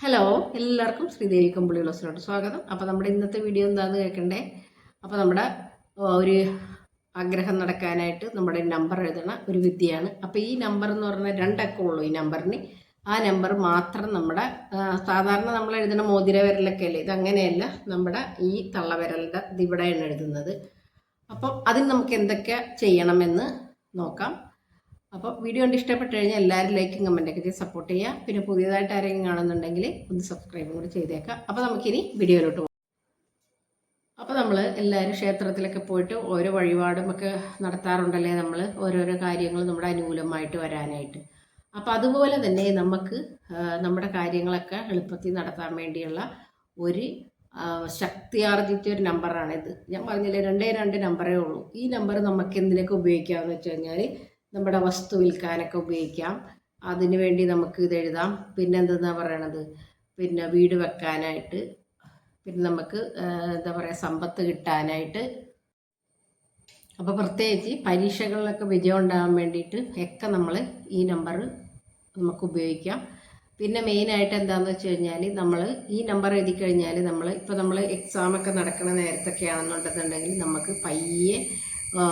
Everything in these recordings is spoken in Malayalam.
ഹലോ എല്ലാവർക്കും ശ്രീദേവി കമ്പിളി ക്ലാസ്സിലോട്ട് സ്വാഗതം. അപ്പോൾ നമ്മുടെ ഇന്നത്തെ വീഡിയോ എന്താണെന്ന് കേൾക്കണ്ടേ? അപ്പോൾ നമ്മുടെ ഒരു ആഗ്രഹം നടക്കാനായിട്ട് നമ്മുടെ നമ്പർ എഴുതണ ഒരു വിദ്യയാണ്. അപ്പോൾ ഈ നമ്പർ എന്ന് പറഞ്ഞാൽ രണ്ടക്കം ഉള്ളൂ ഈ നമ്പറിന് ആ നമ്പർ മാത്രം നമ്മുടെ സാധാരണ നമ്മൾ എഴുതുന്ന മോതിര വിരലൊക്കെ അല്ലേ? ഇതങ്ങനെയല്ല നമ്മുടെ ഈ തള്ളവിരലിന്റെ ഇവിടെയാണ് എഴുതുന്നത്. അപ്പോൾ അതിന് നമുക്ക് എന്തൊക്കെ ചെയ്യണമെന്ന് നോക്കാം. അപ്പോൾ വീഡിയോ കണ്ട് ഇഷ്ടപ്പെട്ട് കഴിഞ്ഞാൽ എല്ലാവരും ലൈക്കും കമന്റൊക്കെ ചെയ്ത് സപ്പോർട്ട് ചെയ്യുക. പിന്നെ പുതിയതായിട്ട് ആരെങ്കിലും കാണുന്നുണ്ടെങ്കിൽ ഒന്ന് സബ്സ്ക്രൈബും കൂടി ചെയ്തേക്കാം അപ്പോൾ നമുക്കിനി വീഡിയോയിലോട്ട് പോകാം അപ്പോൾ നമ്മൾ എല്ലാവരും ക്ഷേത്രത്തിലൊക്കെ പോയിട്ട് ഓരോ വഴിപാടും ഒക്കെ നടത്താറുണ്ടല്ലേ നമ്മൾ ഓരോരോ കാര്യങ്ങൾ നമ്മുടെ അനുകൂലമായിട്ട് വരാനായിട്ട്. അപ്പോൾ അതുപോലെ തന്നെ നമുക്ക് നമ്മുടെ കാര്യങ്ങളൊക്കെ എളുപ്പത്തിൽ നടത്താൻ വേണ്ടിയുള്ള ഒരു ശക്തിയാർജിച്ച ഒരു നമ്പറാണിത് ഞാൻ പറഞ്ഞില്ലേ രണ്ടേ രണ്ട് നമ്പറേ ഉള്ളൂ. ഈ നമ്പർ നമുക്ക് എന്തിനൊക്കെ ഉപയോഗിക്കാമെന്ന് വെച്ച് കഴിഞ്ഞാൽ നമ്മുടെ വസ്തു വിൽക്കാനൊക്കെ ഉപയോഗിക്കാം. അതിന് വേണ്ടി നമുക്ക് ഇത് എഴുതാം. പിന്നെ എന്തെന്നാ പറയണത്? പിന്നെ വീട് വെക്കാനായിട്ട് പിന്നെ നമുക്ക് എന്താ പറയുക സമ്പത്ത് കിട്ടാനായിട്ട്. അപ്പോൾ പ്രത്യേകിച്ച് പരീക്ഷകളിലൊക്കെ വിജയം ഉണ്ടാകാൻ വേണ്ടിയിട്ട് ഒക്കെ നമ്മൾ ഈ നമ്പർ നമുക്ക് ഉപയോഗിക്കാം. പിന്നെ മെയിനായിട്ട് എന്താണെന്ന് വെച്ച് കഴിഞ്ഞാൽ നമ്മൾ ഈ നമ്പർ എഴുതി കഴിഞ്ഞാൽ നമ്മൾ ഇപ്പോൾ നമ്മൾ എക്സാമൊക്കെ നടക്കുന്ന നേരത്തൊക്കെ ആണെന്നുണ്ടെന്നുണ്ടെങ്കിൽ നമുക്ക് പയ്യെ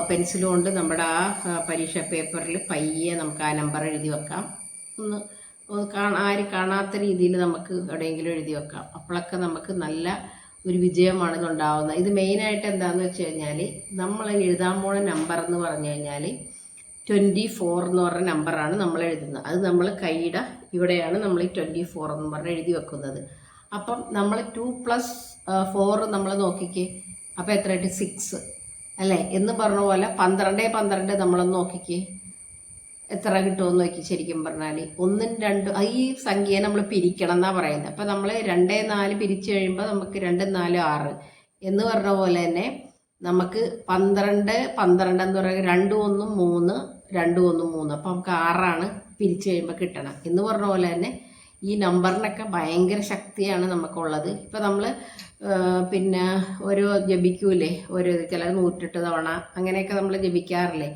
പെൻസിൽ കൊണ്ട് നമ്മുടെ ആ പരീക്ഷ പേപ്പറിൽ പയ്യെ നമുക്ക് ആ നമ്പർ എഴുതി വെക്കാം. ഒന്ന് കാണാ ആരും കാണാത്ത രീതിയിൽ നമുക്ക് എവിടെയെങ്കിലും എഴുതി വെക്കാം. അപ്പോഴൊക്കെ നമുക്ക് നല്ല ഒരു വിജയമാണ് ഇതുണ്ടാവുന്നത് ഇത് മെയിനായിട്ട് എന്താണെന്ന് വെച്ച് കഴിഞ്ഞാൽ നമ്മൾ എഴുതാൻ പോണ നമ്പർ എന്ന് പറഞ്ഞു കഴിഞ്ഞാൽ ട്വന്റി ഫോർ എന്ന് പറഞ്ഞ നമ്പറാണ് നമ്മൾ എഴുതുന്നത്. അത് നമ്മൾ കൈയുടെ ഇവിടെയാണ് നമ്മൾ ഈ ട്വന്റി ഫോർ എന്ന് പറഞ്ഞ് എഴുതി വെക്കുന്നത്. അപ്പം നമ്മൾ ടു പ്ലസ് ഫോർ നമ്മൾ നോക്കിക്കേ. അപ്പോൾ എത്രയായിട്ട്? സിക്സ് അല്ലേ? എന്ന് പറഞ്ഞ പോലെ പന്ത്രണ്ട് പന്ത്രണ്ട് നമ്മളൊന്ന് നോക്കിക്കേ. എത്ര കിട്ടുമെന്ന് നോക്കി ശരിക്കും പറഞ്ഞാൽ ഒന്നും രണ്ടും ഈ സംഖ്യയെ നമ്മൾ പിരിക്കണം എന്നാണ് പറയുന്നത്. അപ്പം നമ്മൾ രണ്ടേ നാല് പിരിച്ചു കഴിയുമ്പോൾ നമുക്ക് രണ്ട് നാല് ആറ്. എന്ന് പറഞ്ഞ പോലെ തന്നെ നമുക്ക് പന്ത്രണ്ട് പന്ത്രണ്ട് എന്ന് പറയുന്നത് രണ്ടും ഒന്നും മൂന്ന് രണ്ടും ഒന്നും മൂന്ന്. അപ്പം നമുക്ക് ആറാണ് പിരിച്ചു കഴിയുമ്പോൾ കിട്ടണം. എന്ന് പറഞ്ഞ പോലെ തന്നെ ഈ നമ്പറിനൊക്കെ ഭയങ്കര ശക്തിയാണ് നമുക്കുള്ളത്. ഇപ്പം നമ്മൾ പിന്നെ ഓരോ ജപിക്കൂലേ? ഓരോ ചില നൂറ്റെട്ട് തവണ അങ്ങനെയൊക്കെ നമ്മൾ ജപിക്കാറില്ലേ?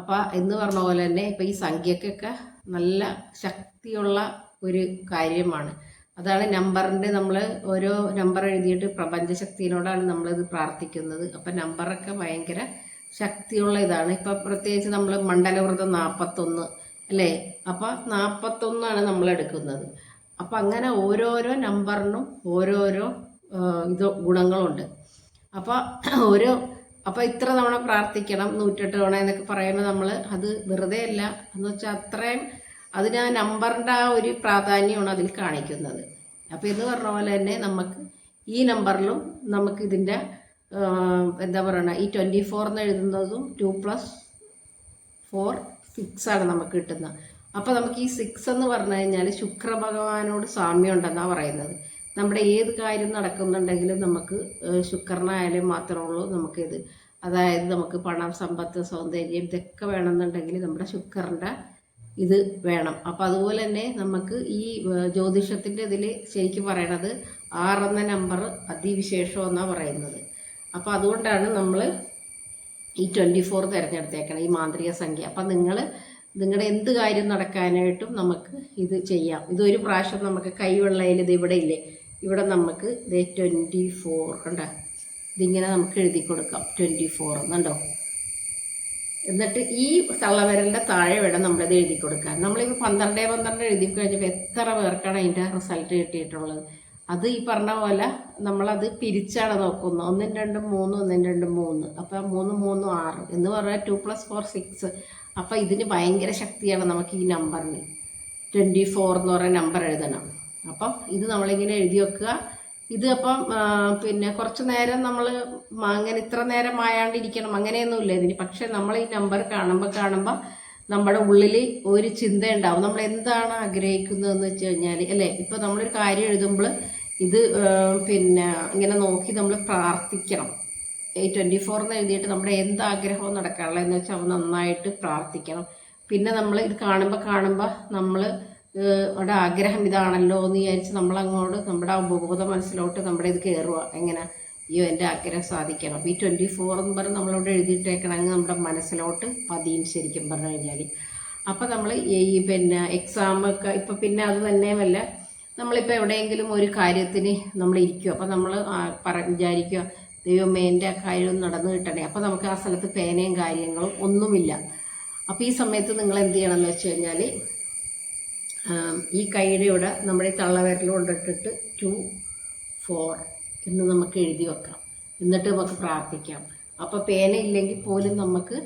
അപ്പോൾ എന്ന് പറഞ്ഞ പോലെ തന്നെ ഇപ്പം ഈ സംഖ്യക്കൊക്കെ നല്ല ശക്തിയുള്ള ഒരു കാര്യമാണ്. അതാണ് നമ്പറിന്റെ നമ്മൾ ഓരോ നമ്പർ എഴുതിയിട്ട് പ്രപഞ്ചശക്തിയോടാണ് നമ്മളിത് പ്രാർത്ഥിക്കുന്നത്. അപ്പം നമ്പറൊക്കെ ഭയങ്കര ശക്തിയുള്ള ഇതാണ്. ഇപ്പം പ്രത്യേകിച്ച് നമ്മൾ മണ്ഡലവ്രതം നാൽപ്പത്തൊന്ന് അല്ലേ? അപ്പം നാൽപ്പത്തൊന്നാണ് നമ്മൾ എടുക്കുന്നത് അപ്പം അങ്ങനെ ഓരോരോ നമ്പറിനും ഓരോരോ ഇത് ഗുണങ്ങളുണ്ട്. അപ്പോൾ ഓരോ അപ്പോൾ ഇത്ര തവണ പ്രാർത്ഥിക്കണം നൂറ്റെട്ട് തവണ എന്നൊക്കെ പറയുമ്പോൾ നമ്മൾ അത് വെറുതെ അല്ല. എന്ന് വെച്ചാൽ അത്രയും അതിന് ആ നമ്പറിന്റെ ആ ഒരു പ്രാധാന്യമാണ് അതിൽ കാണിക്കുന്നത്. അപ്പോൾ എന്ന് പറഞ്ഞ പോലെ തന്നെ നമുക്ക് ഈ നമ്പറിലും നമുക്ക് ഇതിന്റെ എന്താ പറയണ ഈ ട്വന്റി ഫോർ എന്ന് എഴുതുന്നതും ടു പ്ലസ് ഫോർ സിക്സ് ആണ് നമുക്ക് കിട്ടുന്നത്. അപ്പോൾ നമുക്ക് ഈ സിക്സ് എന്ന് പറഞ്ഞു കഴിഞ്ഞാൽ ശുക്രഭഗവാനോട് സാമ്യം ഉണ്ടെന്നാണ് പറയുന്നത്. നമ്മുടെ ഏത് കാര്യം നടക്കുന്നുണ്ടെങ്കിലും നമുക്ക് ശുക്രനായാലും മാത്രമേ ഉള്ളൂ നമുക്കിത്. അതായത് നമുക്ക് പണം സമ്പത്ത് സൗന്ദര്യം ഇതൊക്കെ വേണമെന്നുണ്ടെങ്കിൽ നമ്മുടെ ശുക്രന്റെ ഇത് വേണം. അപ്പം അതുപോലെ തന്നെ നമുക്ക് ഈ ജ്യോതിഷത്തിന്റെ ഇതിൽ ശരിക്കും പറയണത് ആറെന്ന നമ്പർ അതിവിശേഷം എന്നാണ് പറയുന്നത്. അപ്പോൾ അതുകൊണ്ടാണ് നമ്മൾ ഈ ട്വന്റി ഫോർ തിരഞ്ഞെടുത്തേക്കണം ഈ മാന്ത്രിക സംഖ്യ. അപ്പം നിങ്ങൾ നിങ്ങളുടെ എന്ത് കാര്യം നടക്കാനായിട്ടും നമുക്ക് ഇത് ചെയ്യാം. ഇതൊരു പ്രാവശ്യം നമുക്ക് കൈവെള്ളയിൽ ഇത് ഇവിടെ ഇല്ലേ? ഇവിടെ നമുക്ക് ഇത് ട്വന്റി ഫോർ കണ്ട. ഇതിങ്ങനെ നമുക്ക് എഴുതി കൊടുക്കാം. ട്വന്റി ഫോർ എന്നുണ്ടോ എന്നിട്ട് ഈ തള്ളവരലിന്റെ താഴെ വേണം നമ്മളിത് എഴുതി കൊടുക്കാൻ. നമ്മളിപ്പോൾ പന്ത്രണ്ട് പന്ത്രണ്ട് എഴുതി കഴിഞ്ഞപ്പോൾ എത്ര പേർക്കാണ് അതിന്റെ റിസൾട്ട് കിട്ടിയിട്ടുള്ളത്? അത് ഈ പറഞ്ഞ പോലെ നമ്മളത് പിരിച്ചാണ് നോക്കുന്നത്. ഒന്നും രണ്ടും മൂന്ന് ഒന്നും രണ്ടും മൂന്ന്. അപ്പം മൂന്ന് മൂന്ന് ആറ് എന്ന് പറഞ്ഞാൽ ടു പ്ലസ് ഫോർ സിക്സ് അപ്പം ഇതിന് ഭയങ്കര ശക്തിയാണ് നമുക്ക് ഈ നമ്പറിന്. ട്വന്റി ഫോർ എന്ന് പറയുന്ന നമ്പർ എഴുതണം. അപ്പം ഇത് നമ്മളിങ്ങനെ എഴുതി വെക്കുക. ഇത് അപ്പം പിന്നെ കുറച്ച് നേരം നമ്മൾ അങ്ങനെ ഇത്ര നേരം മായാണ്ടിരിക്കണം. അങ്ങനെയൊന്നുമില്ല ഇതിന്. പക്ഷെ നമ്മൾ ഈ നമ്പർ കാണുമ്പോൾ കാണുമ്പോൾ നമ്മുടെ ഉള്ളിൽ ഒരു ചിന്ത ഉണ്ടാവും നമ്മൾ എന്താണ് ആഗ്രഹിക്കുന്നതെന്ന് വെച്ച് കഴിഞ്ഞാൽ അല്ലേ? ഇപ്പം നമ്മളൊരു കാര്യം എഴുതുമ്പോൾ ഇത് പിന്നെ ഇങ്ങനെ നോക്കി നമ്മൾ പ്രാർത്ഥിക്കണം. ട്വന്റി ഫോർ എന്ന് എഴുതിയിട്ട് നമ്മുടെ എന്ത് ആഗ്രഹവും നടക്കാനുള്ള എന്ന് വെച്ചാൽ അവ നന്നായിട്ട് പ്രാർത്ഥിക്കണം. പിന്നെ നമ്മൾ ഇത് കാണുമ്പോൾ കാണുമ്പോൾ നമ്മൾ അവിടെ ആഗ്രഹം ഇതാണല്ലോ എന്ന് വിചാരിച്ച് നമ്മളങ്ങോട്ട് നമ്മുടെ ഉപബോധ മനസ്സിലോട്ട് നമ്മുടെ ഇത് കയറുക എങ്ങനെ? അയ്യോ എന്റെ ആഗ്രഹം സാധിക്കണം. അപ്പോൾ ഈ ട്വന്റി ഫോർ എന്ന് പറഞ്ഞ് നമ്മളിവിടെ എഴുതിയിട്ടേക്കണമെങ്കിൽ നമ്മുടെ മനസ്സിലോട്ട് പതിയും ശരിക്കും പറഞ്ഞു കഴിഞ്ഞാൽ അപ്പോൾ നമ്മൾ ഈ പിന്നെ എക്സാമൊക്കെ ഇപ്പം പിന്നെ അത് തന്നെയുമല്ല. നമ്മളിപ്പോൾ എവിടെയെങ്കിലും ഒരു കാര്യത്തിന് നമ്മൾ ഇരിക്കും അപ്പോൾ നമ്മൾ പറ വിചാരിക്കുക ദൈവമേ എന്റെ കാര്യം നടന്നു കിട്ടണേ. അപ്പോൾ നമുക്ക് ആ സ്ഥലത്ത് പേനയും കാര്യങ്ങളും ഒന്നുമില്ല. അപ്പോൾ ഈ സമയത്ത് നിങ്ങൾ എന്ത് ചെയ്യണമെന്ന് വെച്ച് കഴിഞ്ഞാൽ ഈ കൈയുടെ ഇവിടെ നമ്മുടെ തള്ളവിരൽ കൊണ്ടിട്ടിട്ട് ടു ഫോർ എന്ന് നമുക്ക് എഴുതി വെക്കാം. എന്നിട്ട് നമുക്ക് പ്രാർത്ഥിക്കാം. അപ്പോൾ പേന ഇല്ലെങ്കിൽ പോലും നമുക്ക്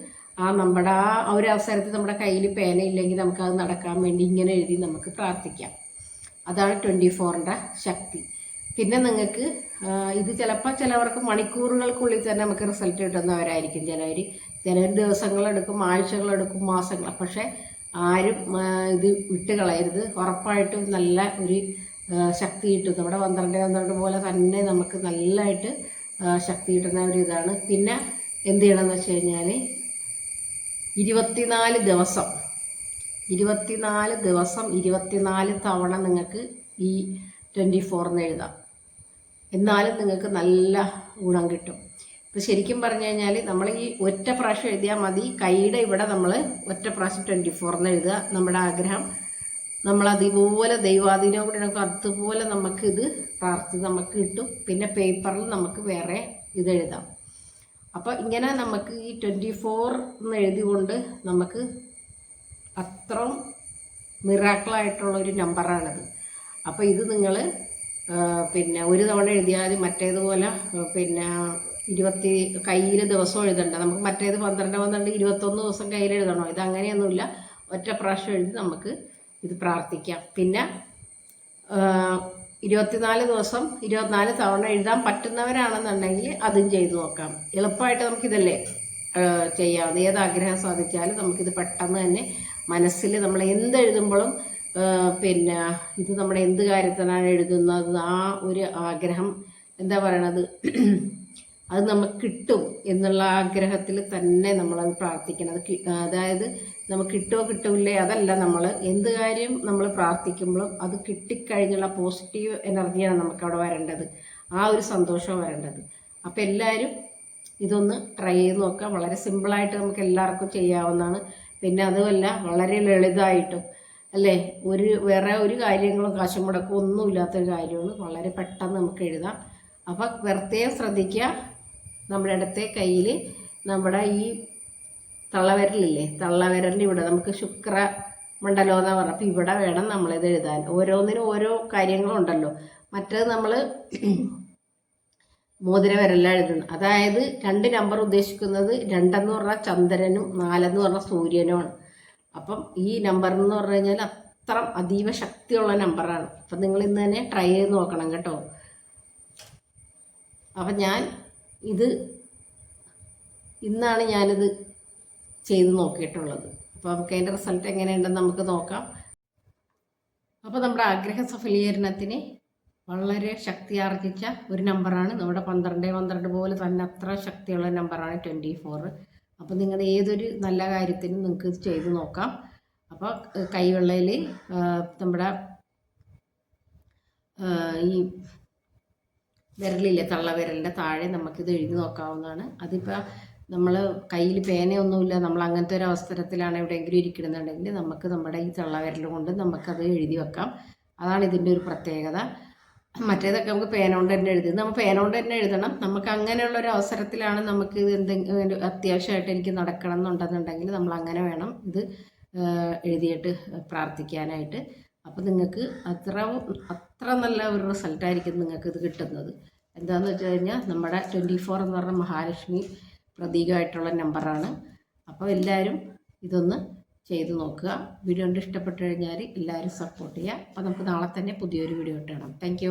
ആ നമ്മുടെ ആ ഒരു അവസരത്തിൽ നമ്മുടെ കയ്യിൽ പേന ഇല്ലെങ്കിൽ നമുക്കത് നടക്കാൻ വേണ്ടി ഇങ്ങനെ എഴുതി നമുക്ക് പ്രാർത്ഥിക്കാം. അതാണ് ട്വന്റി ഫോറിന്റെ ശക്തി. പിന്നെ നിങ്ങൾക്ക് ഇത് ചിലപ്പോൾ ചിലവർക്ക് മണിക്കൂറുകൾക്കുള്ളിൽ തന്നെ നമുക്ക് റിസൾട്ട് കിട്ടുന്നവരായിരിക്കും. ചിലവർ ചിലർ ദിവസങ്ങളെടുക്കും ആഴ്ചകളെടുക്കും മാസങ്ങൾ പക്ഷേ ആരും ഇത് വിട്ട് കളയരുത് ഉറപ്പായിട്ടും നല്ല ഒരു ശക്തി കിട്ടും. നമ്മുടെ പന്ത്രണ്ട് പന്ത്രണ്ട് പോലെ തന്നെ നമുക്ക് നല്ലതായിട്ട് ശക്തി കിട്ടുന്ന ഒരു ഇതാണ്. പിന്നെ എന്ത് ചെയ്യണമെന്ന് വെച്ച് കഴിഞ്ഞാൽ ഇരുപത്തിനാല് ദിവസം ഇരുപത്തിനാല് ദിവസം ഇരുപത്തിനാല് തവണ നിങ്ങൾക്ക് ഈ ട്വന്റി ഫോറിന് എഴുതാം. എന്നാലും നിങ്ങൾക്ക് നല്ല ഗുണം കിട്ടും. ഇപ്പോൾ ശരിക്കും പറഞ്ഞു കഴിഞ്ഞാൽ നമ്മൾ ഈ ഒറ്റ പ്രാവശ്യം എഴുതിയാൽ മതി. കൈയുടെ ഇവിടെ നമ്മൾ ഒറ്റ പ്രാവശ്യം ട്വന്റി ഫോറിന് എഴുതുക. നമ്മുടെ ആഗ്രഹം നമ്മൾ അതുപോലെ ദൈവാധീനം കൂടി നമുക്ക് അതുപോലെ നമുക്ക് ഇത് നമുക്ക് കിട്ടും. പിന്നെ പേപ്പറിൽ നമുക്ക് വേറെ ഇത് എഴുതാം. അപ്പോൾ ഇങ്ങനെ നമുക്ക് ഈ ട്വന്റി ഫോർ എന്ന് എഴുതിക്കൊണ്ട് നമുക്ക് അത്രയും മിറാക്കിളായിട്ടുള്ള ഒരു നമ്പറാണിത് അപ്പോൾ ഇത് നിങ്ങൾ പിന്നെ ഒരു തവണ എഴുതിയാൽ മറ്റേതുപോലെ പിന്നെ ഇരുപത്തി കയ്യിൽ ദിവസം എഴുതണ്ട. നമുക്ക് മറ്റേത് പന്ത്രണ്ട് പന്ത്രണ്ട് ഇരുപത്തൊന്ന് ദിവസം കയ്യിൽ എഴുതണോ? ഇത് അങ്ങനെയൊന്നുമില്ല. ഒറ്റ പ്രാവശ്യം എഴുതി നമുക്ക് ഇത് പ്രാർത്ഥിക്കാം. പിന്നെ ഇരുപത്തിനാല് ദിവസം ഇരുപത്തിനാല് തവണ എഴുതാൻ പറ്റുന്നവരാണെന്നുണ്ടെങ്കിൽ അതും ചെയ്തു നോക്കാം. എളുപ്പമായിട്ട് നമുക്കിതല്ലേ ചെയ്യാം ഏത് ആഗ്രഹം സാധിച്ചാലും നമുക്കിത് പെട്ടെന്ന് തന്നെ മനസ്സിൽ നമ്മൾ എന്തെഴുതുമ്പോഴും പിന്നെ ഇത് നമ്മുടെ എന്ത് കാര്യത്തിനാണ് എഴുതുന്നത്? ആ ഒരു ആഗ്രഹം എന്താ പറയണത്? അത് നമുക്ക് കിട്ടും എന്നുള്ള ആഗ്രഹത്തിൽ തന്നെ നമ്മളത് പ്രാർത്ഥിക്കണം. അത് അതായത് നമുക്ക് കിട്ടുമോ കിട്ടില്ലേ? അതല്ല നമ്മൾ എന്ത് കാര്യം നമ്മൾ പ്രാർത്ഥിക്കുമ്പോഴും അത് കിട്ടിക്കഴിഞ്ഞുള്ള പോസിറ്റീവ് എനർജിയാണ് നമുക്ക് അവിടെ വരേണ്ടത്. ആ ഒരു സന്തോഷം വരേണ്ടത്. അപ്പോൾ എല്ലാവരും ഇതൊന്ന് ട്രൈ ചെയ്ത് നോക്കാം വളരെ സിമ്പിളായിട്ട് നമുക്ക് എല്ലാവർക്കും ചെയ്യാവുന്നതാണ്. പിന്നെ അതുമല്ല വളരെ ലളിതമായിട്ടും അല്ലേ? ഒരു വേറെ ഒരു കാര്യങ്ങളും കാശും മുടക്കും ഒന്നുമില്ലാത്തൊരു കാര്യമാണ്. വളരെ പെട്ടെന്ന് നമുക്ക് എഴുതാം. അപ്പോൾ വെറുതെ ശ്രദ്ധിക്കുക. നമ്മുടെ ഇടത്തെ കയ്യിൽ നമ്മുടെ ഈ തള്ളവിരലില്ലേ? തള്ളവിരലിന്റെ ഇവിടെ നമുക്ക് ശുക്ര മണ്ഡലം എന്ന് പറഞ്ഞപ്പോൾ ഇവിടെ വേണം നമ്മളിത് എഴുതാൻ. ഓരോന്നിനും ഓരോ കാര്യങ്ങളുണ്ടല്ലോ മറ്റേത് നമ്മൾ മോതിര വിരല എഴുതുന്നത്. അതായത് രണ്ട് നമ്പർ ഉദ്ദേശിക്കുന്നത് രണ്ടെന്ന് പറഞ്ഞാൽ ചന്ദ്രനും നാലെന്ന് പറഞ്ഞാൽ സൂര്യനുമാണ്. അപ്പം ഈ നമ്പർ എന്ന് പറഞ്ഞു കഴിഞ്ഞാൽ അത്ര അതീവ ശക്തിയുള്ള നമ്പറാണ് അപ്പം നിങ്ങൾ ഇന്ന് തന്നെ ട്രൈ ചെയ്ത് നോക്കണം കേട്ടോ. അപ്പം ഞാൻ ഇത് ഇന്നാണ് ഞാനിത് ചെയ്ത് നോക്കിയിട്ടുള്ളത്. അപ്പോൾ നമുക്ക് അതിന്റെ റിസൾട്ട് എങ്ങനെയുണ്ടെന്ന് നമുക്ക് നോക്കാം. അപ്പോൾ നമ്മുടെ ആഗ്രഹ സഫലീകരണത്തിന് വളരെ ശക്തി ആർജിച്ച ഒരു നമ്പറാണ് നമ്മുടെ പന്ത്രണ്ട് പന്ത്രണ്ട് പോലെ തന്നെ അത്ര ശക്തിയുള്ള നമ്പറാണ് ട്വന്റി ഫോർ അപ്പോൾ നിങ്ങളുടെ ഏതൊരു നല്ല കാര്യത്തിനും നിങ്ങൾക്ക് ചെയ്ത് നോക്കാം. അപ്പോൾ കൈവെള്ളയിൽ നമ്മുടെ ഈ വിരലില്ലേ തള്ളവിരലിന്റെ താഴെ നമുക്കിത് എഴുതി നോക്കാവുന്നതാണ്. അതിപ്പോൾ നമ്മൾ കയ്യിൽ പേനയൊന്നുമില്ല നമ്മൾ അങ്ങനത്തെ ഒരു അവസരത്തിലാണ് എവിടെയെങ്കിലും ഇരിക്കണമെന്നുണ്ടെങ്കിൽ നമുക്ക് നമ്മുടെ ഈ തള്ളവിരൽ കൊണ്ട് നമുക്കത് എഴുതി വെക്കാം. അതാണ് ഇതിന്റെ ഒരു പ്രത്യേകത. മറ്റേതൊക്കെ നമുക്ക് പേനോണ്ട് തന്നെ എഴുതി. നമ്മൾ പേനോണ്ട് തന്നെ എഴുതണം. നമുക്ക് അങ്ങനെയുള്ള ഒരു അവസരത്തിലാണ് നമുക്ക് ഇത് എന്തെങ്കിലും അത്യാവശ്യമായിട്ട് എനിക്ക് നടക്കണം എന്നുണ്ടെന്നുണ്ടെങ്കിൽ നമ്മൾ അങ്ങനെ വേണം ഇത് എഴുതിയിട്ട് പ്രാർത്ഥിക്കാനായിട്ട്. അപ്പോൾ നിങ്ങൾക്ക് അത്ര അത്ര നല്ല ഒരു റിസൾട്ടായിരിക്കും നിങ്ങൾക്ക് ഇത് കിട്ടുന്നത്. എന്താണെന്ന് വെച്ച് കഴിഞ്ഞാൽ നമ്മുടെ ട്വന്റി ഫോർ എന്ന് പറഞ്ഞ മഹാലക്ഷ്മി പ്രതീകമായിട്ടുള്ള നമ്പറാണ് അപ്പോൾ എല്ലാവരും ഇതൊന്ന് ചെയ്ത് നോക്കുക. വീഡിയോ കണ്ട് ഇഷ്ടപ്പെട്ടു കഴിഞ്ഞാൽ എല്ലാവരും സപ്പോർട്ട് ചെയ്യുക. അപ്പോൾ നമുക്ക് നാളെ തന്നെ പുതിയൊരു വീഡിയോ ഇട്ടണം താങ്ക്